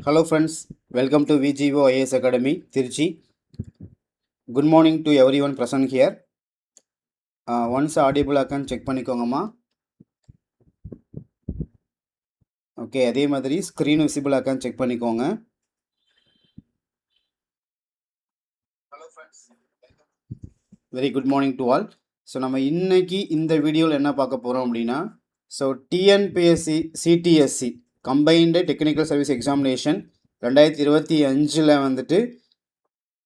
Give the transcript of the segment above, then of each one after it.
Hello friends welcome to VGO IAS academy Trichy good morning to every one present here once audible ஆக்கான்னு check பண்ணிக்கோங்கம்மா okay அதே மாதிரி screen visible ஆக்கான்னு check பண்ணிக்கோங்க. Very good morning to all so நம்ம இன்னைக்கு இந்த வீடியோவில் என்ன பார்க்க போகிறோம் அப்படின்னா so TNPSC CTSE combined technical service examination ரெண்டாயிரத்தி இருபத்தி அஞ்சில் வந்துட்டு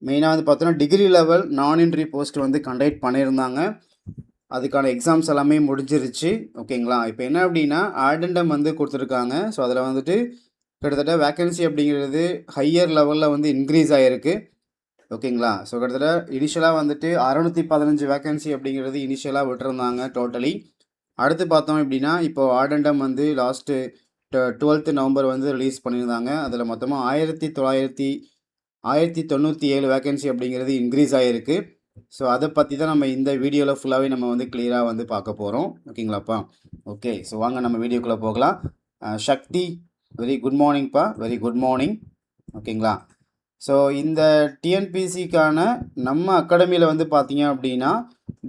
மெயினாக வந்து பார்த்தோன்னா degree level non entry post வந்து கண்டக்ட் பண்ணியிருந்தாங்க. அதுக்கான எக்ஸாம்ஸ் எல்லாமே முடிஞ்சிருச்சு. ஓகேங்களா இப்போ என்ன அப்படின்னா ஆடண்டம் வந்து கொடுத்துருக்காங்க. ஸோ அதில் வந்துட்டு கிட்டத்தட்ட வேக்கன்சி அப்படிங்கிறது ஹையர் லெவலில் வந்து இன்க்ரீஸ் ஆகிருக்கு ஓகேங்களா ஸோ கிட்டத்தட்ட இனிஷியலாக வந்துட்டு அறநூற்றி பதினஞ்சு வேக்கன்சி அப்படிங்கிறது இனிஷியலாக விட்டுருந்தாங்க டோட்டலி அடுத்து பார்த்தோம் அப்படின்னா இப்போ ஆடண்டம் வந்து லாஸ்ட்டு டுவெல்த்து நவம்பர் வந்து ரிலீஸ் பண்ணியிருந்தாங்க. அதில் மொத்தமாக ஆயிரத்தி தொள்ளாயிரத்தி ஆயிரத்தி தொண்ணூற்றி ஏழு வேக்கன்சி அப்படிங்கிறது இன்க்ரீஸ் ஆகிருக்கு ஸோ அதை பற்றி தான் நம்ம இந்த வீடியோவில் ஃபுல்லாகவே நம்ம வந்து கிளியராக வந்து பார்க்க போகிறோம் ஓகேங்களாப்பா ஓகே ஸோ வாங்க நம்ம வீடியோக்குள்ளே போகலாம். சக்தி வெரி குட் மார்னிங்ப்பா வெரி குட் மார்னிங் ஓகேங்களா ஸோ இந்த டிஎன்பிசிக்கான நம்ம அகாடமியில் வந்து பார்த்தீங்க அப்படின்னா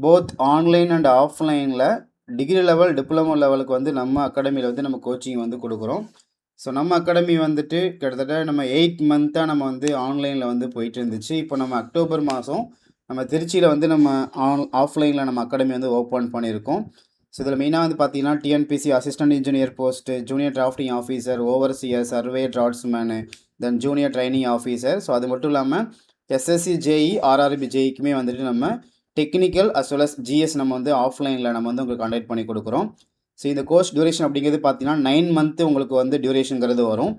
போத் ஆன்லைன் அண்ட் ஆஃப்லைனில் டிகிரி லெவல் டிப்ளமோ லெவலுக்கு வந்து நம்ம அகாடமியில் வந்து நம்ம கோச்சிங் வந்து கொடுக்குறோம். ஸோ நம்ம அகாடமி வந்துட்டு கிட்டத்தட்ட நம்ம எயிட் மந்த்தாக நம்ம வந்து ஆன்லைனில் வந்து போயிட்டு இருந்துச்சு. இப்போ நம்ம அக்டோபர் மாதம் நம்ம திருச்சியில் வந்து நம்ம ஆன் ஆஃப்லைனில் நம்ம அகாடமி வந்து ஓப்பன் பண்ணியிருக்கோம். ஸோ இதில் மெயினாக வந்து பார்த்தீங்கன்னா TNPSC assistant engineer post junior drafting officer overseer survey draftsman then junior training officer so அது மட்டும் இல்லாமல் எஸ்எஸ்சி ஜேஇ ஆர்ஆர்பி ஜேஇக்குமே வந்துட்டு நம்ம technical as well as GS நம்ம வந்து ஆஃப்லைனில் நம்ம வந்து உங்களுக்கு கண்டக்ட் பண்ணி கொடுக்குறோம். ஸோ இந்த கோர்ஸ் டியூரேஷன் அப்படிங்கிறது பார்த்தீங்கன்னா நைன் மந்த்து உங்களுக்கு வந்து டியூரேஷனுங்கிறது வரும்.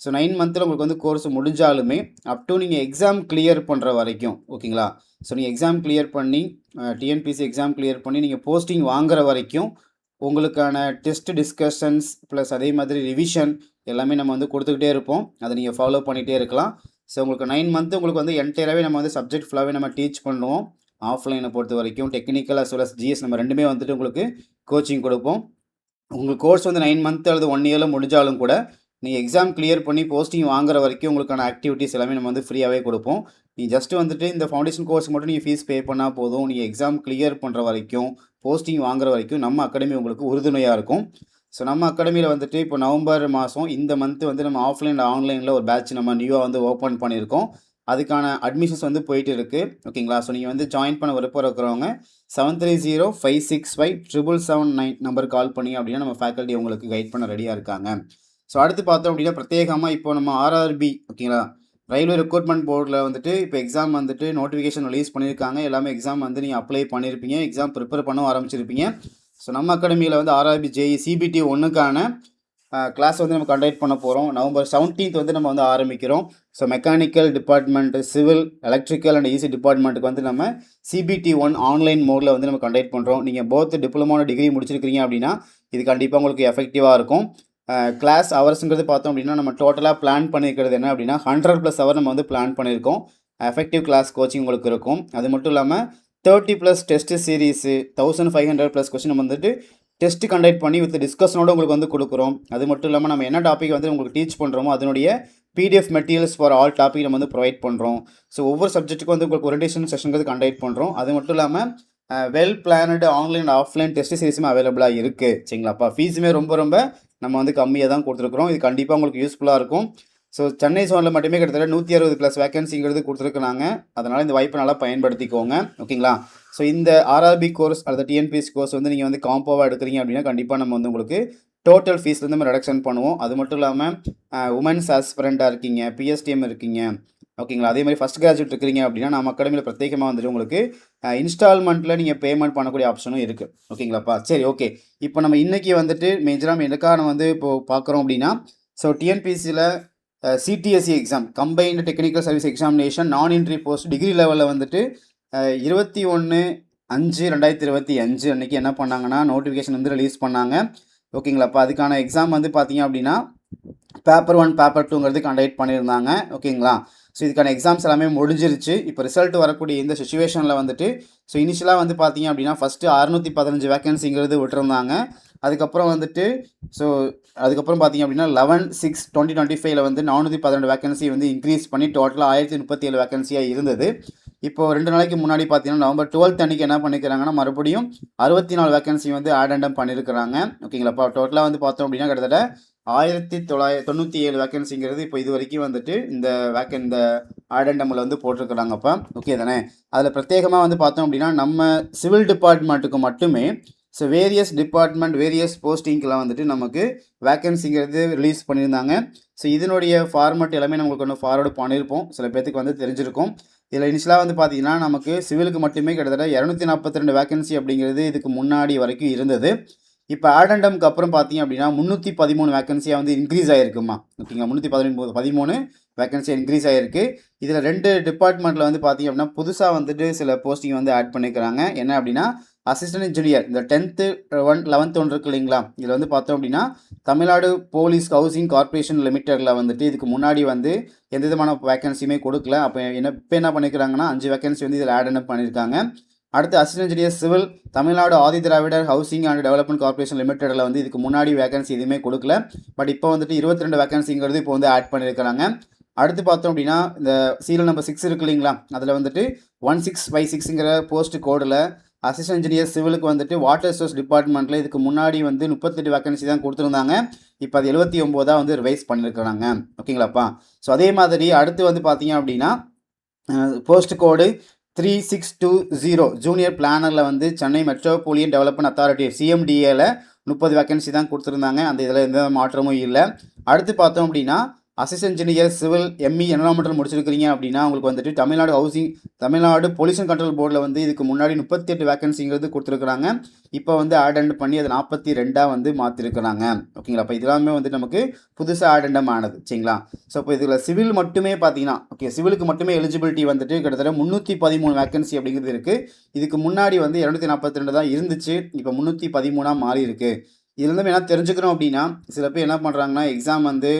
ஸோ நைன் மந்தில் உங்களுக்கு வந்து கோர்ஸ் முடிஞ்சாலுமே அப் டு நீங்கள் எக்ஸாம் கிளியர் பண்ணுற வரைக்கும் ஓகேங்களா ஸோ நீங்கள் எக்ஸாம் கிளியர் பண்ணி டிஎன்பிசி எக்ஸாம் கிளியர் பண்ணி நீங்கள் போஸ்டிங் வாங்குற வரைக்கும் உங்களுக்கான டெஸ்ட் டிஸ்கஷன்ஸ் ப்ளஸ் அதே மாதிரி ரிவிஷன் எல்லாமே நம்ம வந்து கொடுத்துக்கிட்டே இருப்போம். அதை நீங்கள் ஃபாலோ பண்ணிகிட்டே இருக்கலாம். ஸோ உங்களுக்கு நைன் மந்த்து உங்களுக்கு வந்து என்டையராகவே நம்ம வந்து சப்ஜெக்ட் ஃபுல்லாகவே நம்ம டீச் பண்ணுவோம். ஆஃப்லைனை பொறுத்த வரைக்கும் technical as well as GS நம்ம ரெண்டுமே வந்துட்டு உங்களுக்கு கோச்சிங் கொடுப்போம். உங்களுக்கு கோர்ஸ் வந்து நைன் மந்த் அல்லது ஒன் இயரில் முடிஞ்சாலும் கூட நீங்கள் எக்ஸாம் கிளியர் பண்ணி போஸ்டிங் வாங்குற வரைக்கும் உங்களுக்கான ஆக்டிவிட்டிஸ் எல்லாமே நம்ம வந்து ஃப்ரீயாகவே கொடுப்போம். நீ ஜஸ்ட் வந்துட்டு இந்த ஃபவுண்டேஷன் கோர்ஸ் மட்டும் நீங்கள் ஃபீஸ் பே பண்ணால் போதும். நீங்கள் எக்ஸாம் கிளியர் பண்ணுற வரைக்கும் போஸ்டிங் வாங்குற வரைக்கும் நம்ம அகாடமி உங்களுக்கு உறுதுணையாக இருக்கும். ஸோ நம்ம அகாடமியில் வந்துட்டு இப்போ நவம்பர் மாதம் இந்த மந்த் வந்து நம்ம ஆஃப்லைன் ஆன்லைனில் ஒரு பேட்ச் நம்ம நியூவாக வந்து ஓப்பன் பண்ணியிருக்கோம். அதுக்கான அட்மிஷன்ஸ் வந்து போயிட்டு இருக்குது ஓகேங்களா ஸோ நீங்கள் வந்து ஜாயின் பண்ண விருப்பம் இருக்கிறவங்க seven three zero five six five triple seven nine number call பண்ணி அப்படின்னா நம்ம ஃபேக்கல்ட்டி உங்களுக்கு கைட் பண்ண ரெடியாக இருக்காங்க. ஸோ அடுத்து பார்த்தோம் அப்படின்னா பிரத்யேகமாக இப்போ நம்ம ஆர்ஆர்பி ஓகேங்களா ரயில்வே ரெக்ரூட்மெண்ட் போர்டில் வந்துட்டு இப்போ எக்ஸாம் வந்துட்டு நோட்டிஃபிகேஷன் ரிலீஸ் பண்ணியிருக்காங்க. எல்லாமே எக்ஸாம் வந்து நீங்கள் அப்ளை பண்ணியிருப்பீங்க. எக்ஸாம் ப்ரிப்பேர் பண்ண ஆரம்பிச்சிருப்பீங்க. ஸோ நம்ம அகாடமியில் வந்து ஆர்ஆர்பி ஜேஇ சிபிடி ஒன்றுக்கான கிளாஸ் வந்து நம்ம கண்டக்ட் பண்ண போகிறோம் நவம்பர் செவன்டீன்த் வந்து நம்ம வந்து ஆரம்பிக்கிறோம். So mechanical department civil electrical and EC டிபார்ட்மெண்ட்டுக்கு வந்து நம்ம சிபிடி ஒன் ஆன்லைன் மோடில் வந்து நம்ம கண்டக்ட் பண்ணுறோம் நீங்கள் போத் டிப்ளமோட டிகிரி முடிச்சிருக்கிறீங்க அப்படின்னா இது கண்டிப்பாக உங்களுக்கு எஃபெக்டிவாக இருக்கும். கிளாஸ் ஹவர்ஸுங்கிறது பார்த்தோம் அப்படின்னா நம்ம டோட்டலாக பிளான் பண்ணியிருக்கிறது என்ன அப்படின்னா ஹண்ட்ரட் ப்ளஸ் ஹவர் நம்ம வந்து பிளான் பண்ணியிருக்கோம் எஃபெக்டிவ் கிளாஸ் கோச்சிங் உங்களுக்கு இருக்கும். அது மட்டும் இல்லாமல் thirty plus test series thousand five hundred plus question நம்ம வந்துட்டு டெஸ்ட் கண்டக்ட் பண்ணி வித் டிஸ்கஷனோட உங்களுக்கு வந்து கொடுக்குறோம். அது மட்டும் இல்லாமல் நம்ம என்ன டாபிக் வந்து உங்களுக்கு டீச் பண்ணுறோமோ அதனுடைய PDF materials for all topic நம்ம வந்து ப்ரொவைட் பண்ணுறோம் ஸோ ஒவ்வொரு சப்ஜெக்ட்டுக்கும் வந்து உங்களுக்கு ஓரியன்டேஷன் செஷனுக்கு கண்டக்ட் பண்ணுறோம் அது மட்டும் இல்லாமல் well planned online offline test சீரிஸுமே அவைலபிளாக இருக்குது சரிங்களாப்பா ஃபீஸுமே ரொம்ப ரொம்ப நம்ம வந்து கம்மியாக தான் கொடுத்துருக்குறோம். இது கண்டிப்பாக உங்களுக்கு யூஸ்ஃபுல்லாக இருக்கும். ஸோ சென்னை சோனில் மட்டுமே கிட்டத்தட்ட நூற்றி அறுபது ப்ளஸ் வேகன்சிங்கிறது கொடுத்துருக்குறாங்க. அதனால் இந்த வாய்ப்பை நல்லா பயன்படுத்திக்கோங்க. ஓகேங்களா? ஸோ இந்த ஆர்ஆர்பி கோர்ஸ் அல்லது டிஎன்பிஎஸ் கோர்ஸ் வந்து நீங்கள் வந்து காம்போவாக எடுக்கிறீங்க அப்படின்னா கண்டிப்பாக நம்ம வந்து உங்களுக்கு டோட்டல் ஃபீஸ்லேருந்து நம்ம ரெடக்ஷன் பண்ணுவோம். அது மட்டும் இல்லாமல் உமன்ஸ் ஆஸ்பிரண்ட்டாக இருக்கீங்க பிஎஸ்டிஎம் இருக்கீங்க. ஓகேங்களா? அதே மாதிரி ஃபஸ்ட் கிராஜுவேட் இருக்கிறீங்க அப்படின்னா நம்ம அகாடமியில் பிரத்யேகமாக வந்துட்டு உங்களுக்கு இன்ஸ்டால்மெண்ட்டில் நீங்கள் பேமெண்ட் பண்ணக்கூடிய ஆப்ஷனும் இருக்குது ஓகேங்களாப்பா? சரி ஓகே. இப்போ நம்ம இன்றைக்கி வந்துட்டு மேஜராக எதுக்காக நம்ம வந்து இப்போது பார்க்குறோம் அப்படின்னா ஸோ டிஎன்பிசியில் CTSE exam combined technical service examination non entry post degree லெவலில் வந்துட்டு இருபத்தி ஒன்று அஞ்சு ரெண்டாயிரத்தி இருபத்தி அஞ்சு அன்றைக்கி என்ன பண்ணாங்கன்னா நோட்டிஃபிகேஷன் வந்து ரிலீஸ் பண்ணாங்க. ஓகேங்களா இப்போ அதுக்கான எக்ஸாம் வந்து பார்த்தீங்க அப்படின்னா பேப்பர் ஒன் பேப்பர் டூங்கிறது கண்டக்ட் பண்ணியிருந்தாங்க. ஓகேங்களா ஸோ இதுக்கான எக்ஸாம்ஸ் எல்லாமே முடிஞ்சிருச்சு. இப்போ ரிசல்ட் வரக்கூடிய இந்த சுச்சுவேஷனில் வந்துட்டு ஸோ இனிஷியலாக வந்து பார்த்தீங்க அப்படின்னா ஃபஸ்ட்டு அறுநூற்றி பதினஞ்சு வேக்கன்சிங்கிறது விட்டுருந்தாங்க. அதுக்கப்புறம் வந்துட்டு ஸோ அதுக்கப்புறம் பார்த்தீங்க அப்படின்னா லெவன் சிக்ஸ் டுவெண்ட்டி டுவெண்ட்டி ஃபைவ்ல வந்து நானூற்றி பதினெண்டு வேகன்சி வந்து இன்க்ரீஸ் பண்ணி டோட்டலாக ஆயிரத்தி முப்பத்தி ஏழு வேகன்சியாக இருந்தது. இப்போ ரெண்டு நாளைக்கு முன்னாடி பார்த்தீங்கன்னா நவம்பர் டுவெல்த் அன்னைக்கு என்ன பண்ணிக்கிறாங்கன்னா மறுபடியும் அறுபத்தி நாலு வேகன்சி வந்து ஆட் அண்டம் பண்ணியிருக்கிறாங்க ஓகேங்களா இப்போ டோட்டலாக வந்து பார்த்தோம் அப்படின்னா கிட்டத்தட்ட ஆயிரத்தி தொள்ளாயிரத்தி தொண்ணூற்றி ஏழு வேக்கன்சிங்கிறது இப்போ இது வரைக்கும் வந்துட்டு இந்த வேக்கன் இந்த ஆடண்டமில் வந்து போட்டிருக்கிறாங்கப்பா ஓகே தானே? அதில் பிரத்யேகமாக வந்து பார்த்தோம் அப்படின்னா நம்ம சிவில் டிபார்ட்மெண்ட்டுக்கு மட்டுமே ஸோ வேரியஸ் டிபார்ட்மெண்ட் வேரியஸ் போஸ்டிங்க்கெலாம் வந்துட்டு நமக்கு வேக்கன்சிங்கிறது ரிலீஸ் பண்ணியிருந்தாங்க. ஸோ இதனுடைய ஃபார்மட் எல்லாமே நம்மளுக்கு ஒன்று ஃபார்வர்டு பண்ணியிருப்போம். சில பேர்த்துக்கு வந்து தெரிஞ்சிருக்கும். இதில் இனிஷியலாக வந்து பார்த்தீங்கன்னா நமக்கு சிவிலுக்கு மட்டுமே கிட்டத்தட்ட இரநூத்தி நாற்பத்தி ரெண்டு வேகன்சி அப்படிங்கிறது இதுக்கு முன்னாடி வரைக்கும் இருந்தது. இப்போ ஆடண்டம்க்கு அப்புறம் பார்த்தீங்க அப்படின்னா முந்நூற்றி பதிமூணு வேக்கன்சியாக வந்து இன்க்ரீஸ் ஆகிருக்குமா ஓகேங்களா? முந்நூற்றி பதிமூணு பதிமூணு வேக்கன்சி இன்க்ரீஸ் ஆகிருக்கு இதில் ரெண்டு டிபார்ட்மெண்ட்டில் வந்து பார்த்தீங்க அப்படின்னா புதுசாக வந்துட்டு சில போஸ்டிங் வந்து ஆட் பண்ணிக்கிறாங்க என்ன அப்படின்னா அசிஸ்டன்ட் இன்ஜினியர் இந்த டென்த்து ஒன் லெவன்த் ஒன்று இருக்கு இல்லைங்களா? இதில் வந்து பார்த்தோம் அப்படின்னா தமிழ்நாடு போலீஸ் ஹவுசிங் கார்ப்பரேஷன் லிமிட்டடில் வந்துட்டு இதுக்கு முன்னாடி வந்து எந்த விதமான வேகன்சியுமே கொடுக்கல. அப்போ என்ன இப்போ என்ன பண்ணிக்கிறாங்கன்னா அஞ்சு வேகன்சி வந்து இதில் ஆட் அப் பண்ணியிருக்காங்க அடுத்து assistant engineer civil Tamil Nadu Adi Dravidar housing and development corporation லிமிட்டடில் வந்து இதுக்கு முன்னாடி வேகன்சி எதுவுமே கொடுக்கல. பட் இப்போ வந்துட்டு இருபத்தி ரெண்டு வேகன்சிங்கிறது இப்போ வந்து ஆட் பண்ணியிருக்கிறாங்க அடுத்து பார்த்தோம் அப்படின்னா இந்த சீரியல் நம்பர் சிக்ஸ் இருக்கு இல்லைங்களா? அதில் வந்துட்டு ஒன் சிக்ஸ் ஃபைவ் சிக்ஸுங்கிற போஸ்ட் கோடில் அசிஸ்டன்ட் இன்ஜினியர் சிவிலுக்கு வந்துட்டு வாட்டர் சோர்ஸ் டிபார்ட்மெண்ட்டில் இதுக்கு முன்னாடி வந்து முப்பத்தெட்டு வேக்கன்சி தான் கொடுத்துருந்தாங்க. இப்போ அது எழுபத்தி ஒம்போதாக வந்து ரிவைஸ் பண்ணியிருக்கிறாங்க ஓகேங்களாப்பா? ஸோ அதே மாதிரி அடுத்து வந்து பார்த்தீங்க அப்படின்னா post code three six two zero junior பிளானரில் வந்து சென்னை மெட்ரோபோலியன் டெவலப்மெண்ட் அத்தாரிட்டி சிஎம்டிஏல முப்பது வேக்கன்சி தான் கொடுத்துருந்தாங்க. அந்த இதில் எந்த மாற்றமும் இல்லை. அடுத்து பார்த்தோம் அப்படின்னா assistant engineer civil ME environmental முடிச்சிருக்கிறீங்க அப்படின்னா உங்களுக்கு வந்துட்டு Tamil Nadu housing Tamil Nadu pollution control போர்டில் வந்து இதுக்கு முன்னாடி முப்பத்தி எட்டு வேகன்சிங்கிறது கொடுத்துருக்குறாங்க. இப்போ வந்து ஆட் அண்ட் பண்ணி அது நாற்பத்தி ரெண்டாக வந்து மாற்றிருக்கிறாங்க ஓகேங்களா இப்போ இதெல்லாமே வந்து நமக்கு புதுசாக ஆட் அண்டம் ஆனது. சரிங்களா? ஸோ இப்போ இதில் சிவில் மட்டுமே பார்த்தீங்கன்னா ஓகே சிவிலுக்கு மட்டுமே எலிஜிபிலிட்டி வந்துட்டு கிட்டத்தட்ட முந்நூற்றி பதிமூணு வேகன்சி அப்படிங்கிறது இருக்குது இதுக்கு முன்னாடி வந்து இரநூத்தி நாற்பத்தி ரெண்டு தான் இருந்துச்சு. இப்போ முந்நூற்றி பதிமூணாக மாறி இருக்குது இதுலேருந்து என்ன தெரிஞ்சுக்கிறோம் அப்படின்னா சில பேர் என்ன பண்ணுறாங்கன்னா எக்ஸாம் வந்து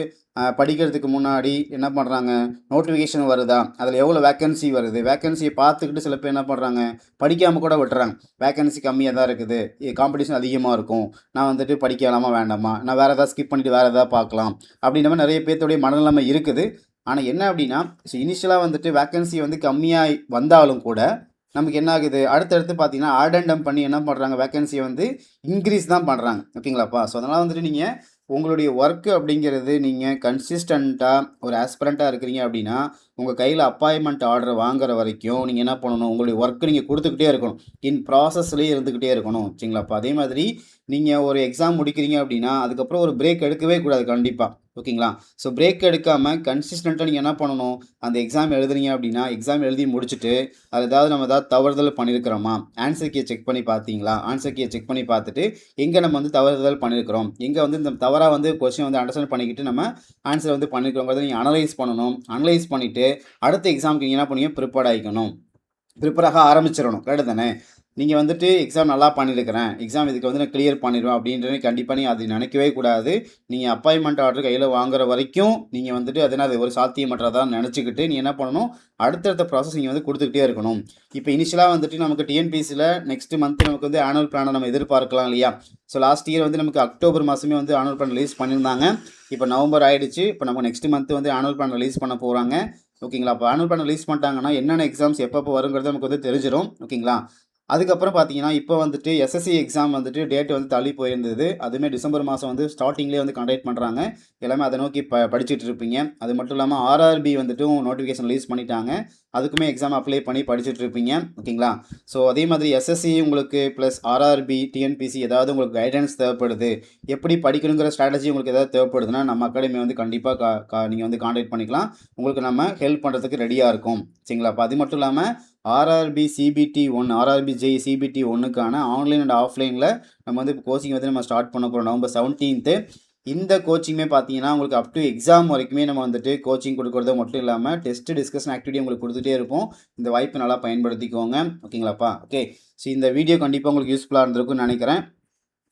படிக்கிறதுக்கு முன்னாடி என்ன பண்ணுறாங்க நோட்டிஃபிகேஷன் வருதா? அதில் எவ்வளோ வேக்கன்சி வருது? வேக்கன்சியை பார்த்துக்கிட்டு சில பேர் என்ன பண்ணுறாங்க படிக்காமல் கூட விட்டுறாங்க. வேக்கன்சி கம்மியாக தான் இருக்குது. காம்படிஷன் அதிகமாக இருக்கும். நான் வந்துட்டு படிக்கலாமா வேண்டாமா? நான் வேறு ஏதாவது ஸ்கிப் பண்ணிவிட்டு வேறு ஏதாவது பார்க்கலாம். அப்படின்ற மாதிரி நிறைய பேர்த்தோடைய மனநிலைமை இருக்குது. ஆனால் என்ன அப்படின்னா ஸோ இனிஷியலாக வந்துட்டு வேக்கன்சி வந்து கம்மியாக வந்தாலும் கூட நமக்கு என்ன ஆகுது? அடுத்தடுத்து பார்த்தீங்கன்னா ஆடண்டம் பண்ணி என்ன பண்ணுறாங்க வேக்கன்சியை வந்து இன்க்ரீஸ் தான் பண்ணுறாங்க ஓகேங்களாப்பா ஸோ அதனால் வந்துட்டு நீங்கள் உங்களுடைய ஒர்க்கு அப்படிங்கிறது நீங்கள் கன்சிஸ்டண்ட்டாக ஒரு ஆஸ்பிரண்ட்டாக இருக்கிறீங்க அப்படின்னா உங்கள் கையில் அப்பாயின்மெண்ட் ஆர்டர் வாங்குற வரைக்கும் நீங்கள் என்ன பண்ணணும்? உங்களுடைய ஒர்க்கு நீங்கள் கொடுத்துக்கிட்டே இருக்கணும். இன் ப்ராசஸ்லேயே இருந்துக்கிட்டே இருக்கணும். சரிங்களாப்பா அதே மாதிரி நீங்கள் ஒரு எக்ஸாம் முடிக்கிறீங்க அப்படின்னா அதுக்கப்புறம் ஒரு பிரேக் எடுக்கவே கூடாது கண்டிப்பாக ஓகேங்களா? ஸோ பிரேக் எடுக்காமல் கன்சிஸ்டண்ட்டாக நீங்கள் என்ன பண்ணணும்? அந்த எக்ஸாம் எழுதுறீங்க அப்படின்னா எக்ஸாம் எழுதி முடிச்சுட்டு அது ஏதாவது நம்ம ஏதாவது தவறுதல் பண்ணியிருக்கிறோமா ஆன்சர் கீயை செக் பண்ணி பார்த்தீங்களா? ஆன்சர் கீயை செக் பண்ணி பார்த்துட்டு எங்கே நம்ம வந்து தவறுதல் பண்ணியிருக்கிறோம் எங்கே வந்து இந்த தவறாக வந்து கொஸ்டின் வந்து அண்டர்ஸ்டாண்ட் பண்ணிக்கிட்டு நம்ம ஆன்சர் வந்து பண்ணியிருக்கிறோங்கிறத நீங்கள் அனலைஸ் பண்ணணும். அனலைஸ் பண்ணிவிட்டு அடுத்த எக்ஸாமுக்கு நீங்கள் என்ன பண்ணுவீங்க ப்ரிப்பேர்ட் ஆகிக்கணும். ப்ரிப்பேராக ஆரம்பிச்சிடணும். கரெக்டு தானே? நீங்கள் வந்துட்டு எக்ஸாம் நல்லா பண்ணியிருக்கிறேன் எக்ஸாம் இதுக்கு வந்து நான் கிளியர் பண்ணிடுவேன் அப்படின்றது கண்டிப்பாக நீங்கள் அது நினைக்கவே கூடாது. நீங்கள் அப்பாயின்மெண்ட் ஆர்டர் கையில் வாங்குற வரைக்கும் நீங்கள் வந்துட்டு அதனால் அது ஒரு சாத்தியமற்றதாக நினச்சிக்கிட்டு நீ என்ன பண்ணணும்? அடுத்தடுத்த ப்ராசஸ் நீங்கள் வந்து கொடுத்துக்கிட்டே இருக்கணும். இப்போ இனிஷியலாக வந்துட்டு நமக்கு டிஎன்பிசியில் நெக்ஸ்ட் மந்த் நமக்கு வந்து ஆனுவல் பிளானை நம்ம எதிர்பார்க்கலாம் இல்லையா? ஸோ லாஸ்ட் இயர் வந்து நமக்கு அக்டோபர் மாதமே வந்து ஆனுவல் பிளான் ரிலீஸ் பண்ணியிருந்தாங்க. இப்போ நவம்பர் ஆயிடுச்சு. இப்போ நம்ம நெக்ஸ்ட் மந்த் வந்து ஆனுவல் பிளான் ரிலீஸ் பண்ண போகிறாங்க ஓகேங்களா அப்போ ஆனுவல் பிளான் ரிலீஸ் பண்ணிட்டாங்கன்னா என்னென்ன எக்ஸாம்ஸ் எப்பப்போ வருங்கிறது நமக்கு வந்து தெரிஞ்சிடும் ஓகேங்களா அதுக்கப்புறம் பார்த்தீங்கன்னா இப்போ வந்துட்டு எஸ்எஸ்சி எக்ஸாம் வந்துட்டு டேட் வந்து தள்ளி போயிருந்தது. அதுவுமே டிசம்பர் மாதம் வந்து ஸ்டார்டிங்லேயே வந்து கண்டக்ட் பண்ணுறாங்க எல்லாமே அதை நோக்கி ப படிச்சுட்டு இருப்பீங்க. அது மட்டும் இல்லாமல் ஆர்ஆர்பி வந்துட்டு நோட்டிஃபிகேஷன் ரிலீஸ் பண்ணிட்டாங்க. அதுக்குமே எக்ஸாம் அப்ளை பண்ணி படிச்சுட்டு இருப்பீங்க. ஓகேங்களா? ஸோ அதே மாதிரி எஸ்எஸ்சி உங்களுக்கு ப்ளஸ் ஆர்ஆர்பி டிஎன்பிசி ஏதாவது உங்களுக்கு கைடன்ஸ் தேவைப்படுது. எப்படி படிக்கணுங்கிற ஸ்ட்ராட்டஜி உங்களுக்கு ஏதாவது தேவைப்படுதுன்னா நம்ம அகாடமி வந்து கண்டிப்பாக கா நீங்கள் வந்து கான்டாக்ட் பண்ணிக்கலாம். உங்களுக்கு நம்ம ஹெல்ப் பண்ணுறதுக்கு ரெடியாக இருக்கும். சரிங்களா அப்போ அது மட்டும் இல்லாமல் RRB CBT one RRB JE CBT ஒன்றுக்கான online and ஆஃப்லைனில் நம்ம வந்து கோச்சிங் வந்து நம்ம ஸ்டார்ட் பண்ண போகிறோம் நவம்பர் செவன்டீன்த்து இந்த கோச்சிங்குமே பார்த்தீங்கன்னா உங்களுக்கு அப் டு எக்ஸாம் வரைக்குமே நம்ம வந்துட்டு கோச்சிங் கொடுக்குறது மட்டும் இல்லாமல் டெஸ்ட் டிஸ்கஷன் ஆக்டிவிட்டி உங்களுக்கு கொடுத்துட்டே இருப்போம். இந்த வாய்ப்பை நல்லா பயன்படுத்திக்கோங்க. ஓகேங்களாப்பா? ஓகே ஸோ இந்த வீடியோ கண்டிப்பாக உங்களுக்கு யூஸ்ஃபுல்லாக இருந்திருக்கும்னு நினைக்கிறேன்.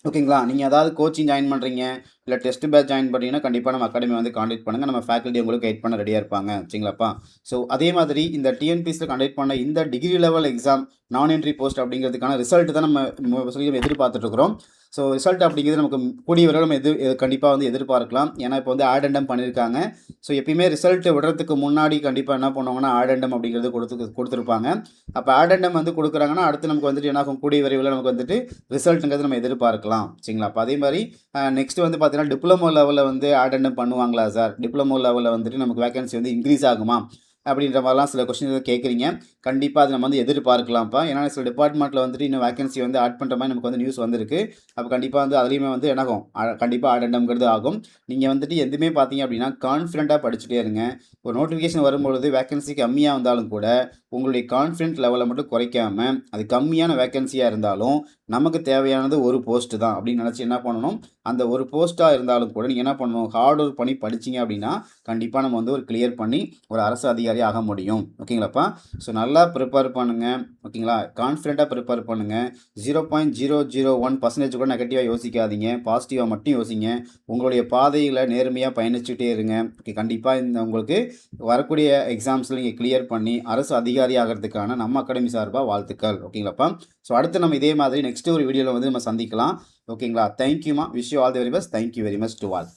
ஓகேங்களா? நீங்கள் ஏதாவது கோச்சிங் ஜாயின் பண்ணுறீங்க இல்லை டெஸ்ட் பேட்ச் ஜாயின் பண்ணுறீங்கன்னா கண்டிப்பாக நம்ம அகாடமி வந்து காண்டக்ட் பண்ணுங்கள் நம்ம ஃபேக்கல்ட்டி உங்களுக்கு கைட் பண்ண ரெடியாக இருப்பாங்க. சரிங்களாப்பா? ஸோ அதே மாதிரி இந்த டிஎன்பிஎஸ்சில் கண்டக்ட் பண்ண இந்த degree level exam non entry post அப்படிங்கிறதுக்கான ரிசல்ட் தான் நம்ம சொல்லி நம்ம எதிர்பார்த்துட்ருக்குறோம் ஸோ ரிசல்ட் அப்படிங்கிறது நமக்கு கூடிய விரைவில் நம்ம எதிர் கண்டிப்பாக வந்து எதிர்பார்க்கலாம். ஏன்னா இப்போ வந்து ஆடண்டம் பண்ணியிருக்காங்க ஸோ எப்பயுமே ரிசல்ட் விடுறதுக்கு முன்னாடி கண்டிப்பாக என்ன பண்ணுவாங்கன்னா ஆடண்டம் அப்படிங்கிறது கொடுத்து கொடுத்துருப்பாங்க. அப்போ ஆடண்டம் வந்து கொடுக்குறாங்கன்னா அடுத்து நமக்கு வந்துட்டு என்ன ஆகும்? கூடிய விரைவில் நமக்கு வந்துட்டு ரிசல்ட்டுங்கிறது நம்ம எதிர்பார்க்கலாம். சரிங்களா? அப்போ அதே மாதிரி நெக்ஸ்ட் வந்து பார்த்தீங்கன்னா டிப்ளமோ லெவலில் வந்து ஆடண்டம் பண்ணுவாங்களா சார் டிப்ளமோ லெவலில் வந்துட்டு நமக்கு வேகன்சி வந்து இன்க்ரீஸ் ஆகுமா? அப்படின்ற மாதிரிலாம் சில கொஸ்டின் கேட்குறீங்க. கண்டிப்பாக அது நம்ம வந்து எதிர்பார்க்கலாம்ப்பா. ஏன்னா சில டிபார்ட்மெண்ட்டில் வந்துட்டு இன்னும் வேகன்சி வந்து ஆட் பண்ணுற மாதிரி நமக்கு வந்து நியூஸ் வந்திருக்கு. அப்போ கண்டிப்பாக வந்து அதுலேயுமே வந்து எனக்கும் கண்டிப்பாக ஆடண்டம்ங்கிறது ஆகும். நீங்கள் வந்துட்டு எதுவுமே பார்த்தீங்க அப்படின்னா கான்ஃபிடண்ட்டாக படிச்சுட்டே இருங்க. ஒரு நோட்டிஃபிகேஷன் வரும்பொழுது வேகன்சி கம்மியாக வந்தாலும் கூட உங்களுடைய கான்ஃபிடென்ட் லெவலை மட்டும் குறைக்காம அது கம்மியான வேகன்சியாக இருந்தாலும் நமக்கு தேவையானது ஒரு போஸ்ட்டு தான் அப்படின்னு நினச்சி என்ன பண்ணணும்? அந்த ஒரு போஸ்ட்டாக இருந்தாலும் கூட நீங்கள் என்ன பண்ணணும்? ஹார்ட் ஒர்க் பண்ணி படிச்சீங்க அப்படின்னா கண்டிப்பாக நம்ம வந்து ஒரு கிளியர் பண்ணி ஒரு அரசு அதிகாரி ஆக முடியும். ஓகேங்களாப்பா ஸோ நல்லா ப்ரிப்பேர் பண்ணுங்கள் ஓகேங்களா கான்ஃபிடென்ட்டாக ப்ரிப்பேர் பண்ணுங்கள் zero point zero zero one percentage கூட நெகட்டிவாக யோசிக்காதீங்க. பாசிட்டிவாக மட்டும் யோசிங்க. உங்களுடைய பாதையில் நேர்மையாக பயணிச்சுட்டே இருங்க. ஓகே கண்டிப்பாக இந்த உங்களுக்கு வரக்கூடிய எக்ஸாம்ஸில் நீங்கள் கிளியர் பண்ணி அரசு அதிகாரி ஆகிறதுக்கான நம்ம அகாடமி சார்பாக வாழ்த்துக்கள். ஓகேங்களாப்பா ஸோ அடுத்து நம்ம இதே மாதிரி நெக்ஸ்ட் ஒரு வீடியோவில் வந்து நம்ம சந்திக்கலாம். ஓகேங்களா? தேங்க்யூமா wish you all the very best thank you very much to all